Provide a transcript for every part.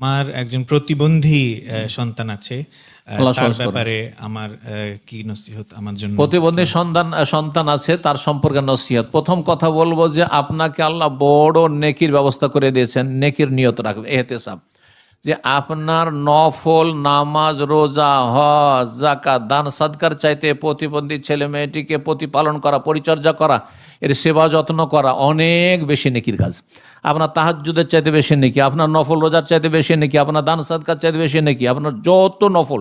আমার একজন প্রতিবন্ধী সন্তান আছে তার ব্যাপারে আমার কি নসিহত আমার জন্য? প্রতিবন্ধী সন্তান সন্তান আছে তার সম্পর্কে নসিহত। প্রথম কথা বলব যে আপনাকে আল্লাহ বড় নেকির ব্যবস্থা করে দিয়েছেন নেকির নিয়ত রাখবে এহতেসাব। যে আপনার নফল, নামাজ, রোজা, হজ জাকাত দান, সাদকার চাইতে প্রতিবন্ধী ছেলে মেয়েটিকে প্রতিপালন করা, পরিচর্যা করা, এর সেবা যত্ন করা অনেক বেশি নেকির কাজ। আপনার তাহাজুদের চাইতে বেশি নেকি, আপনার নফল রোজার চাইতে বেশি নেকি, আপনার দান, সাদকার চাইতে বেশি নেকি, আপনার যত নফল,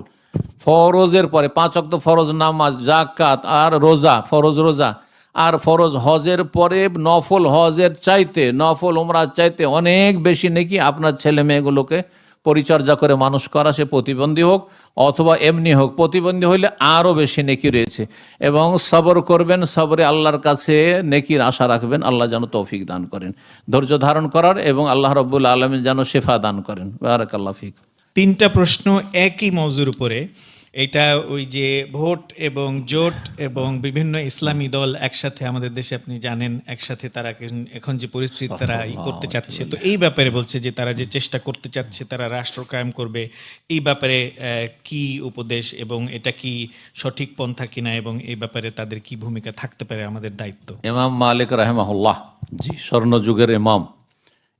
ফরজের পরে পাঁচ অক্ত ফরজ নামাজ জাকাত আর রোজা, ফরজ রোজা আর ফরজ হজের পরে নফল হজের চাইতে, নফল উমরার চাইতে অনেক বেশি নাকি আপনার ছেলে মেয়েগুলোকে পরিচর্যা করে মানুষ করা, সে প্রতিবন্ধী হোক অথবা এমনি হোক, প্রতিবন্ধী হইলে আরও বেশি নেকি রয়েছে। এবং সবর করবেন, সবরে আল্লাহর কাছে নেকির আশা রাখবেন, আল্লাহ যেন তৌফিক দান করেন। ধৈর্য ধারণ করার এবং আল্লাহ রব্বুল আলমী যেন শেফা দান করেন। বারাক আল্লাহ ফিক। তিনটা প্রশ্ন একই মজুর উপরে। এটা ওই যে ভোট এবং জোট এবং বিভিন্ন ইসলামী দল একসাথে আমাদের দেশে আপনি জানেন একসাথে তারা এখন- এখন যে পরিস্থিতি তারা ই করতে চাচ্ছে। তো এই ব্যাপারে বলছে যে তারা যে চেষ্টা করতে চাচ্ছে তারা রাষ্ট্র কায়েম করবে এই ব্যাপারে কি উপদেশ এবং এটা কি সঠিক পন্থা কিনা এবং এই ব্যাপারে তাদের কি ভূমিকা থাকতে পারে আমাদের দায়িত্ব? ইমাম মালিক রাহেমাহুল্লাহ জি। স্বর্ণযুগের ইমাম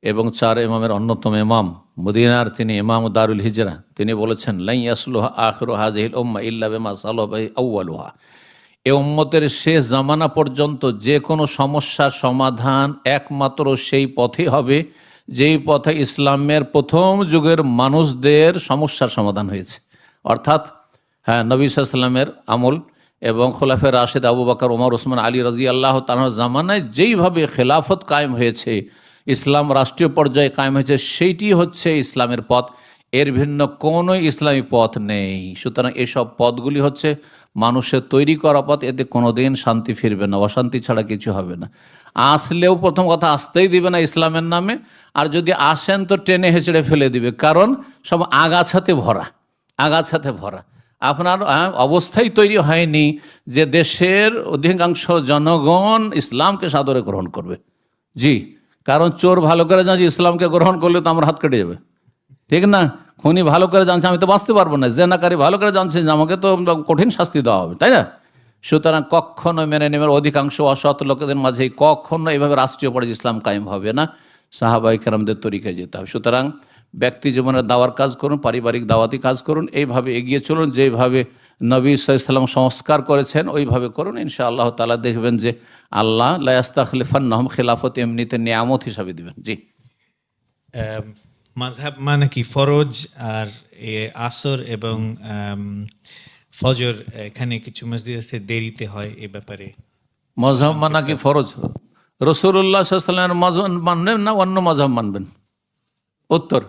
এবং চার ইমামের অন্যতম ইমাম। মদিনার তিনি ইমাম দারুল হিজরা। তিনি বলেছেন লাই আসলুহা আখরু হাজিল উম্মা ইল্লা বেমা সালবাই আউ্বালুহা এ উম্মতের শেষ জামানা পর্যন্ত যে কোনো সমস্যার সমাধান একমাত্র সেই পথে হবে, যেই পথে ইসলামের প্রথম যুগের মানুষদের সমস্যার সমাধান হয়েছে। অর্থাৎ হ্যাঁ নবী সাল্লামের আমল এবং খোলাফের রাশেদ, আবু বাকর ওমর ওসমান আলী রাজি আল্লাহ তালার জামানায় যেইভাবে খেলাফত কায়েম হয়েছে ইসলাম রাষ্ট্রীয় পর্যায়ে কায়েম হয়েছে, সেইটি হচ্ছে ইসলামের পথ। এর ভিন্ন কোনো ইসলামী পথ নেই। সুতরাং এসব পথগুলি হচ্ছে মানুষের তৈরি করা পথ, এতে কোনোদিন শান্তি ফিরবে না, অশান্তি ছাড়া কিছু হবে না। আসলেও প্রথম কথা, আসতেই দিবে না ইসলামের নামে, আর যদি আসেন তো টেনে হেঁচড়ে ফেলে দিবে, কারণ সব আগাছাতে ভরা আগাছাতে ভরা। আপনার অবস্থাই তৈরি হয়নি যে দেশের অধিকাংশ জনগণ ইসলামকে সাদরে গ্রহণ করবে। জি কারণ চোর ভালো করে জানছে, ইসলামকে গ্রহণ করলে তো আমার হাত কেটে যাবে। ঠিক না? খুনি ভালো করে জানছে, আমি তো বাঁচতে পারব না। জেনাকারি ভালো করে জানছে যে আমাকে তো কঠিন শাস্তি দেওয়া হবে, তাই না? সুতরাং কখনো মেনে নেবেন, অধিকাংশ অসৎ লোকেদের মাঝে কখনো এভাবে রাষ্ট্রীয় পর্যায়ে ইসলাম কায়েম হবে না। সাহাবাই কেরামদের তরিকায় যেতে হবে। সুতরাং ব্যক্তি জীবনের দাওয়ার কাজ করুন পারিবারিক দাওয়াতি কাজ করুন এইভাবে এগিয়ে চলুন যেভাবে নবী সাল্লাম সংস্কার করেছেন ওইভাবে করুন। ইনশা আল্লাহ তালা দেখবেন যে আল্লাহ লায়াস্তাখলিফান নহম খেলাফত এমনিতে নিয়ামত হিসাবে দিবেন। জি। আহ, মাযহাব মানে কি? ফরজ আর এ আসর এবং ফজর এখানে কিছু মসজিদ আছে দেরিতে হয় এ ব্যাপারে। মজহব মানা কি ফরজ? রসুল্লাহ সাল্লামের মজহব মানবেন না অন্য মজহব মানবেন? উত্তর।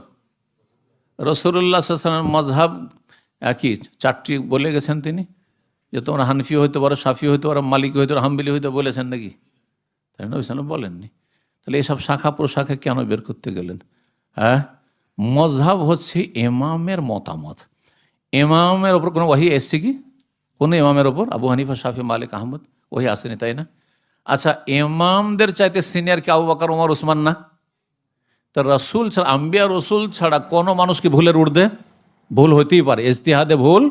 রসুল্লাহ সাল্লামের মজহাব একই। চারটি বলে গেছেন তিনি। যে তোমরা হানফি হইতে পারো সাফি হইতে পারো, মালিক হইতে পারো, হাম্বিলি হইতে বলেছেন নাকি? তাই নবী সাল্লাম বলেননি। তাহলে এইসব শাখা প্রশাখা কেন বের করতে গেলেন? হ্যাঁ? মজহাব হচ্ছে এমামের মতামত। এমামের ওপর কোনো ওয়াহি এসছে কি? কোনো ইমামের ওপর? আবু হানিফা, শাফি, মালিক, আহমদ ওহি আসেনি, তাই না? আচ্ছা এমামদের চাইতে সিনিয়র কি আবু বাকর ওমর ওসমান না? তা রসুল ছাড়া, আম্বিয়া রসুল ছাড়া কোনো মানুষ কি ভুলের উর্ধে ভুল হতেই পারে, ইজতিহাদে ভুল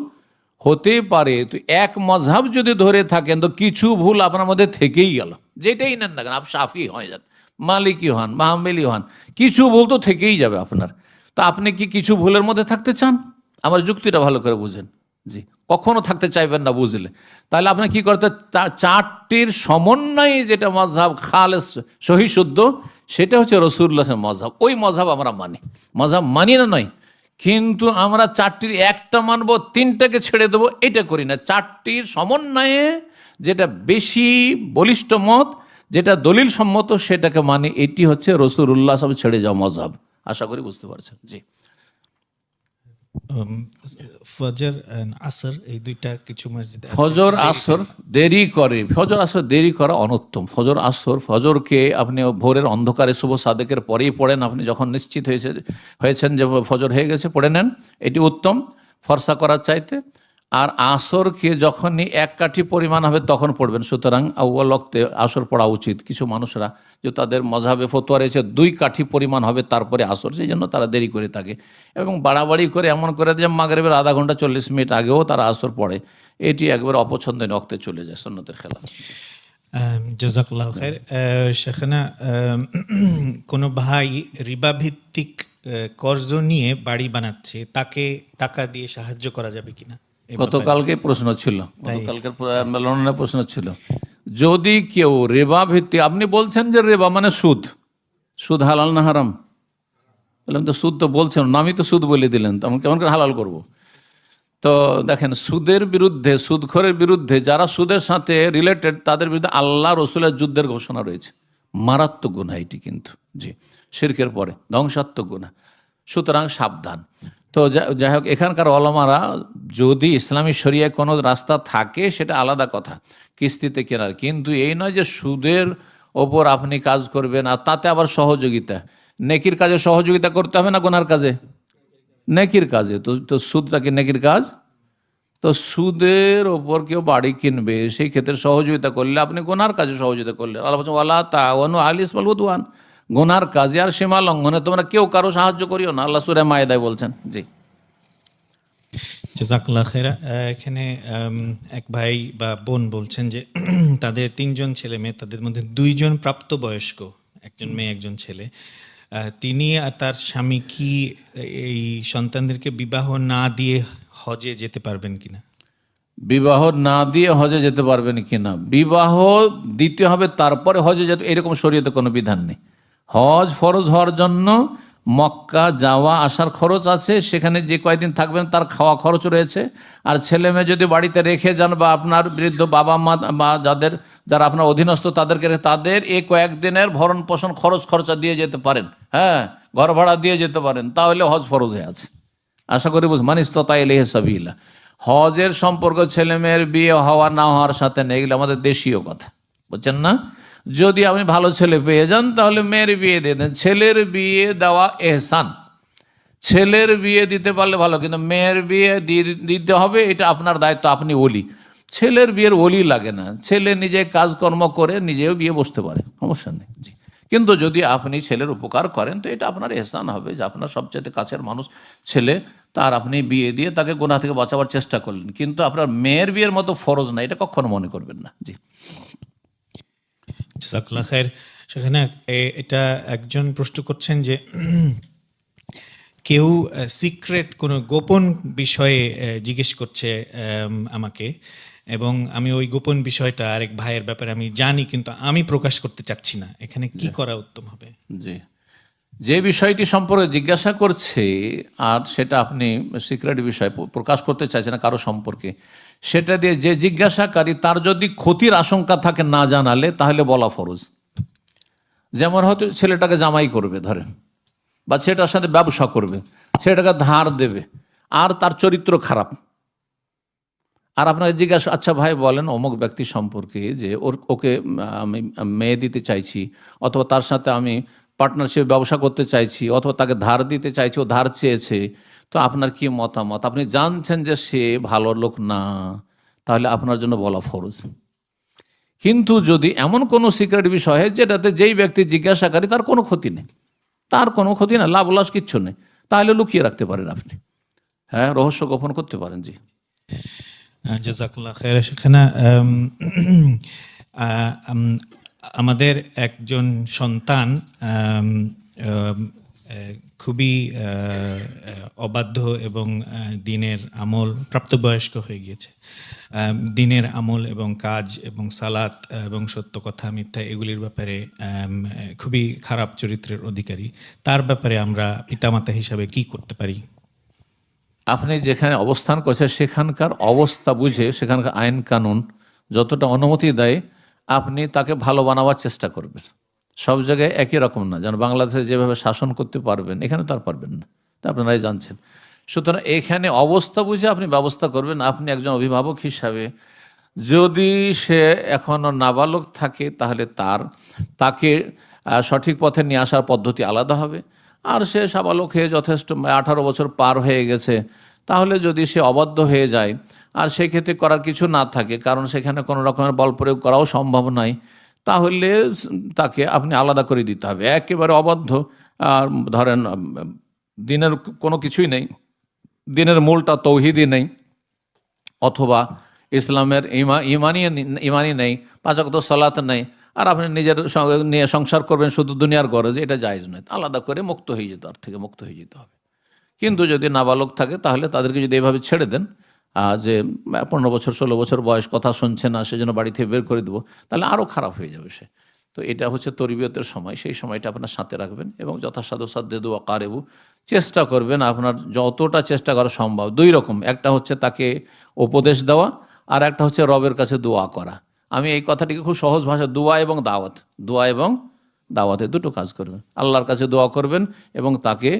হতেই পারে। তো এক মজহাব যদি ধরে থাকেন, তো কিছু ভুল আপনার মধ্যে থেকেই গেল। যেটাই নেন না কেন, আপনি সাফি হয়ে যান, মালিকই হন মাহমেলি হন, কিছু ভুল তো থেকেই যাবে আপনার। তো আপনি কি কিছু ভুলের মধ্যে থাকতে চান? আমার যুক্তিটা ভালো করে বুঝেন। জি, কখনো থাকতে চাইবেন না বুঝলে। তাহলে আপনি কি করতে চারটির সমন্বয়ে যেটা মজহাব খালেস সহি শুদ্ধ সেটা হচ্ছে রসুল্লাহের মজহাব ওই মজহাব আমরা মানি। মজহাব মানি না নয়, কিন্তু আমরা চারটির একটা মানবো, তিনটাকে ছেড়ে দেবো, এটা করি না। চারটির সমন্বয়ে যেটা বেশি বলিষ্ঠ মত, যেটা দলিল সম্মত সেটাকে মানি। এটি হচ্ছে রসুল্লাহ সব ছেড়ে যাওয়া মজহাব আশা করি বুঝতে পারছেন। জি। ফজর আসর এই দুইটা কিছু মসজিদ। ফজর আসর দেরি করে ফজর আসর দেরি করা অনুত্তম। ফজর আসর ফজরকে আপনি ভোরের অন্ধকারে শুভ সাদেকের পরেই পড়েন। আপনি যখন নিশ্চিত হয়েছে হয়েছেন যে ফজর হয়ে গেছে পড়ে নেন। এটি উত্তম। ফর্সা করার চাইতে আর আসরকে যখনই এক কাঠি পরিমাণ হবে তখন পড়বেন। সুতরাং আউ্বাল ওক্তে আসর পড়া উচিত। কিছু মানুষরা যে তাদের মজাবে ফতোয়া রয়েছে দুই কাঠি পরিমাণ হবে তারপরে আসর সেই জন্য তারা দেরি করে থাকে। এবং বাড়াবাড়ি করে এমন করে যে মাগরেবের আধা ঘণ্টা চল্লিশ মিনিট আগেও তারা আসর পড়ে। এটি একবার অপছন্দের অক্তে চলে যায় সন্ন্যতের খেলা জাজাকুল্লাহ খায়ের সেখানে কোনো ভাই রিবা ভিত্তিক কর্জ নিয়ে বাড়ি বানাচ্ছে তাকে টাকা দিয়ে সাহায্য করা যাবে কিনা। গতকালকে প্রশ্ন ছিল। গতকালকের মেলনের প্রশ্ন ছিল। যদি কেউ রেবা ভিত্তিক আপনি বলছেন যে রেবা মানে সুদ। সুদ হালাল না হারাম? বললাম তো সুদ তো বলছেন না, আমি তো সুদ বলে দিলেন তো আমি কেমন করে হালাল করব? তো দেখেন সুদের বিরুদ্ধে সুদখোরের বিরুদ্ধে যারা সুদের সাথে রিলেটেড তাদের বিরুদ্ধে আল্লাহ রসুলের যুদ্ধের ঘোষণা রয়েছে। মারাত্মক গুণা এটি কিন্তু। জি শিরকের পরে ধ্বংসাত্মক গুণা সুতরাং সাবধান। তো যাই হোক, এখানকার অলমারা যদি ইসলামী শরিয়ায় কোনো রাস্তা থাকে, সেটা আলাদা কথা। কিস্তিতে কেনার। কিন্তু এই নয় যে সুদের ওপর আপনি কাজ করবেন আর তাতে আবার সহযোগিতা। নেকির কাজে সহযোগিতা করতে হবে না গোনার কাজে? নেকির কাজে। তো তো সুদটা কি নেকির কাজ? তো সুদের ওপর কেউ বাড়ি কিনবে, সেই ক্ষেত্রে সহযোগিতা করলে আপনি গোনার কাজে সহযোগিতা করলেন। আল্লাহ ওয়ালা তাওয়ানু আলী ইসমাল উদওয়ান। গোনার কাজে আর সীমা লঙ্ঘনে তোমরা কেউ কারও সাহায্য করিও না। আল্লাহ সুরে মায়েদায় বলছেন জি। খেরা এখানে এক ভাই বা বোন বলছেন যে তাদের তিনজন ছেলে মেয়ে তাদের মধ্যে দুইজন প্রাপ্তবয়স্ক একজন মেয়ে একজন ছেলে। তিনি আর তার স্বামী কি এই সন্তানদেরকে বিবাহ না দিয়ে হজে যেতে পারবেন কিনা? বিবাহ না দিয়ে হজে যেতে পারবেন কিনা? বিবাহ দিতে হবে তারপরে হজে যেতে এরকম শরীয়তে কোনো বিধান নেই। হজ ফরজ হওয়ার জন্য মক্কা যাওয়া আসার খরচ আছে, সেখানে যে কয়দিন থাকবেন তার খাওয়া খরচ রয়েছে। আর ছেলে মেয়ে যদি বাড়িতে রেখে যান বা আপনার বৃদ্ধ বাবা মা বা যাদের, যারা আপনার অধীনস্থ তাদেরকে তাদের এই কয়েকদিনের ভরণ পোষণ খরচ খরচা দিয়ে যেতে পারেন। হ্যাঁ ঘর ভাড়া দিয়ে যেতে পারেন, তাহলে হজ ফরজ হয়ে আছে। আশা করি বুঝ মানিস তো তাই লেহে সাবিলা। হজের সম্পর্ক ছেলে মেয়ের বিয়ে হওয়া না হওয়ার সাথে নেই, এগুলো আমাদের দেশীয় কথা। বুঝছেন না? যদি আপনি ভালো ছেলে পেয়ে যান, তাহলে মেয়ের বিয়ে দিয়ে দেন। ছেলের বিয়ে দেওয়া এহসান। ছেলের বিয়ে দিতে পারলে ভালো, কিন্তু মেয়ের বিয়ে দিতে হবে, এটা আপনার দায়িত্ব, আপনি ওলি। ছেলের বিয়ের ওলি লাগে না। ছেলে নিজে কাজকর্ম করে নিজেও বিয়ে বসতে পারে, সমস্যা নেই। জি। কিন্তু যদি আপনি ছেলের উপকার করেন, তো এটা আপনার এহসান হবে যে আপনার সবচেয়ে কাছের মানুষ ছেলে, তার আপনি বিয়ে দিয়ে তাকে গোনা থেকে বাঁচাবার চেষ্টা করলেন। কিন্তু আপনার মেয়ের বিয়ের মতো ফরজ না, এটা কখনো মনে করবেন না। জি। খায়ের সেখানে এটা একজন প্রশ্ন করছেন যে কেউ সিক্রেট কোনো গোপন বিষয়ে জিজ্ঞেস করছে আম, আমাকে। এবং আমি ওই গোপন বিষয়টা আরেক ভাইয়ের ব্যাপারে আমি জানি কিন্তু আমি প্রকাশ করতে চাচ্ছি না। এখানে কি করা উত্তম হবে? জি। যে বিষয়টি সম্পর্কে জিজ্ঞাসা করছে, আর সেটা আপনি সিক্রেট বিষয় প্রকাশ করতে চাইছেন না কারও সম্পর্কে, সেটা দিয়ে যে জিজ্ঞাসাকারী তার যদি ক্ষতির আশঙ্কা থাকে না জানালে, তাহলে বলা ফরজ। যেমন হয়তো ছেলেটাকে জামাই করবে, ধরেন, বা ছেলেটার সাথে ব্যবসা করবে, ছেলেটাকে ধার দেবে, আর তার চরিত্র খারাপ। আর আপনাকে জিজ্ঞাসা আচ্ছা ভাই বলেন, অমুক ব্যক্তি সম্পর্কে যে ওর, ওকে আমি মেয়ে দিতে চাইছি, অথবা তার সাথে আমি পার্টনারশিপ ব্যবসা করতে চাইছি অথবা তাকে ধার দিতে চাইছি, ও ধার চেয়েছে, তো আপনার কি মতামত? আপনি জানছেন যে সে ভালো লোক না, তাহলে আপনার জন্য বলা ফরজ। কিন্তু যদি এমন কোনো সিক্রেট বিষয় হয় যেটাতে যেই ব্যক্তি জিজ্ঞাসা জিজ্ঞাসাকারী, তার কোনো ক্ষতি নেই। তার কোনো ক্ষতি না, লাভ লস কিচ্ছু নেই। তাহলে লুকিয়ে রাখতে পারেন আপনি। হ্যাঁ রহস্য গোপন করতে পারেন, জি। জাজাকুল্লাহ সেখানে আমাদের একজন সন্তান খুবই অবাধ্য এবং দিনের আমল প্রাপ্তবয়স্ক হয়ে গিয়েছে। দিনের আমল এবং কাজ এবং সালাত এবং সত্য কথা, মিথ্যা এগুলির ব্যাপারে খুবই খারাপ চরিত্রের অধিকারী। তার ব্যাপারে আমরা পিতামাতা হিসাবে কি করতে পারি? আপনি যেখানে অবস্থান করছেন, সেখানকার অবস্থা বুঝে, সেখানকার আইন কানুন যতটা অনুমতি দেয় আপনি তাকে ভালো বানাবার চেষ্টা করবেন। সব জায়গায় একই রকম না। যেন বাংলাদেশে যেভাবে শাসন করতে পারবেন, এখানে তো আর পারবেন না। তা আপনারাই জানছেন। সুতরাং এখানে অবস্থা বুঝে আপনি ব্যবস্থা করবেন। আপনি একজন অভিভাবক হিসাবে যদি সে এখনও নাবালক থাকে, তাহলে তার, তাকে সঠিক পথে নিয়ে আসার পদ্ধতি আলাদা হবে। আর সে সাবালক হয়ে যথেষ্ট, আঠারো বছর পার হয়ে গেছে, তাহলে যদি সে অবাধ্য হয়ে যায় আর সেক্ষেত্রে করার কিছু না থাকে, কারণ সেখানে কোনো রকমের বল প্রয়োগ করাও সম্ভব নয়। তাহলে তাকে আপনি আলাদা করে দিতে হবে। একেবারে অবাধ্য, আর ধরেন দিনের কোনো কিছুই নেই। দিনের মূলটা তৌহিদি নেই, অথবা ইসলামের ইমা ইমানি ইমানি নেই, পাঁচক্ত সলাত নেই, আর আপনি নিজের নিয়ে সংসার করবেন শুধু দুনিয়ার গরজ, এটা জায়েজ নয়। আলাদা করে মুক্ত হয়ে যেতে তার থেকে মুক্ত হয়ে যেতে হবে। কিন্তু যদি নাবালক থাকে, তাহলে তাদেরকে যদি এভাবে ছেড়ে দেন যে পনেরো বছর, ষোলো বছর বয়স কথা শুনছে না সেজন্য বাড়ি থেকে বের করে দেবো, তাহলে আরও খারাপ হয়ে যাবে সে। তো এটা হচ্ছে তরবিয়তের সময়, সেই সময়টা আপনার সাথে রাখবেন এবং যথাসাধ্য সাধ্য দোয়া কারেবু। চেষ্টা করবেন আপনার যতটা চেষ্টা করা সম্ভব, দুই রকম, একটা হচ্ছে তাকে উপদেশ দেওয়া আর একটা হচ্ছে রবের কাছে দোয়া করা। আমি এই কথাটিকে খুব সহজ ভাষা দোয়া এবং দাওয়াত, দোয়া এবং দাওয়াতে দুটো কাজ করবেন। আল্লাহর কাছে দোয়া করবেন এবং তাকে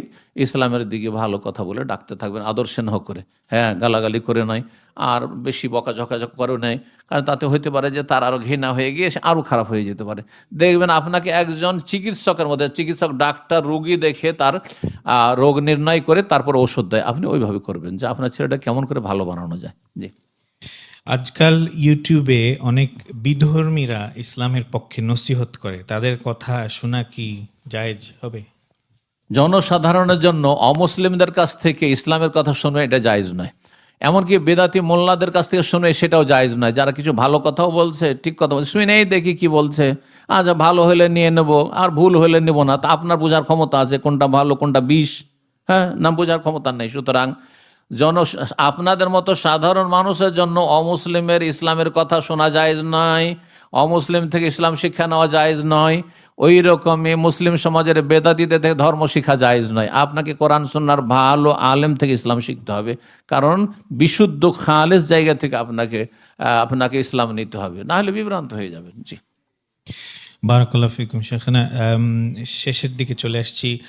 ইসলামের দিকে ভালো কথা বলে ডাকতে থাকবেন, আদর স্নেহ করে। হ্যাঁ গালাগালি করে নয়, আর বেশি বকা ঝকাঝক করে নেয়, কারণ তাতে হইতে পারে যে তার আরও ঘৃণা হয়ে গিয়ে সে আরও খারাপ হয়ে যেতে পারে। দেখবেন আপনাকে একজন চিকিৎসকের মধ্যে, চিকিৎসক, ডাক্তার, রুগী দেখে তার রোগ নির্ণয় করে তারপর ওষুধ দেয়। আপনি ওইভাবে করবেন যে আপনার ছেলেটা কেমন করে ভালো বানানো যায়। জি। আজকাল ইউটিউবে অনেক বিধর্মীরা ইসলামের পক্ষে নসিহত করে। তাদের কথা শোনা কি জায়েজ হবে? জনসাধারণের জন্য অমুসলিমদের কাছ থেকে ইসলামের কথা শুনে এটা জায়েজ নয়। এমনকি বেদাতি মোল্লাদের কাছ থেকে শুনে সেটাও জায়েজ নয়। যারা কিছু ভালো কথাও বলছে, ঠিক কথা বলছে শুনেই দেখি কি বলছে। আচ্ছা ভালো হলে নিয়ে নেব, আর ভুল হলে নেব না। তা আপনার বোঝার ক্ষমতা আছে, কোনটা ভালো, কোনটা বিষ? হ্যাঁ না, বোঝার ক্ষমতা নেই। সুতরাং জন আপনাদের মতো সাধারণ মানুষের জন্য অমুসলিমের ইসলামের কথা শোনা জায়েজ নয়, অমুসলিম থেকে ইসলাম শিক্ষা নেওয়া জায়েজ নয় ওই রকমই মুসলিম সমাজের বেদাতিদের থেকে ধর্ম শিক্ষা জায়েজ নয়। আপনাকে কোরআন, সুন্নার ভালো আলেম থেকে ইসলাম শিখতে হবে। কারণ বিশুদ্ধ খালেস জায়গা থেকে আপনাকে আপনাকে ইসলাম নিতে হবে। না হলে বিভ্রান্ত হয়ে যাবেন। জি। বারাকাল্লাহ ফিকুম শেখানা। শেষের দিকে চলে আসছি।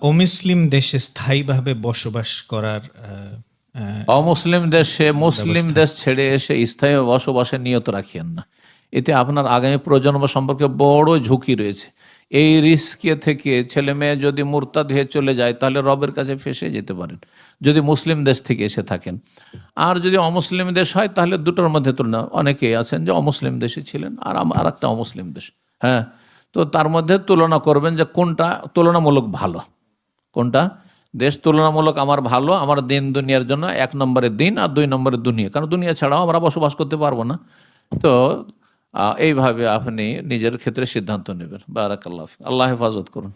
অমুসলিম দেশে স্থায়ীভাবে বসবাস করার অমুসলিম দেশে মুসলিম দেশ ছেড়ে এসে স্থায়ী বসবাসের নিয়ত রাখিয়েন না। এতে আপনার আগামী প্রজন্ম সম্পর্কে বড় ঝুঁকি রয়েছে। এই রিস্কে থেকে ছেলে মেয়ে যদি মুরতাদ হয়ে চলে যায় তাহলে রবের কাছে ফেসে যেতে পারেন যদি মুসলিম দেশ থেকে এসে থাকেন। আর যদি অমুসলিম দেশ হয় তাহলে দুটোর মধ্যে তুলনা অনেকে আছেন যে অমুসলিম দেশে ছিলেন আর আর একটা অমুসলিম দেশ। হ্যাঁ তো তার মধ্যে তুলনা করবেন যে কোনটা তুলনামূলক ভালো। কোনটা? দেশ তুলনামূলক আমার ভালো, আমার দিন দুনিয়ার জন্য এক নম্বরের দিন আর দুই নম্বরের দুনিয়া। কারণ দুনিয়া ছাড়াও আমরা বসবাস করতে পারব না। তো এইভাবে আপনি নিজের ক্ষেত্রে সিদ্ধান্ত নেবেন। বারাক আল্লাহ আল্লাহ হেফাজত করুন।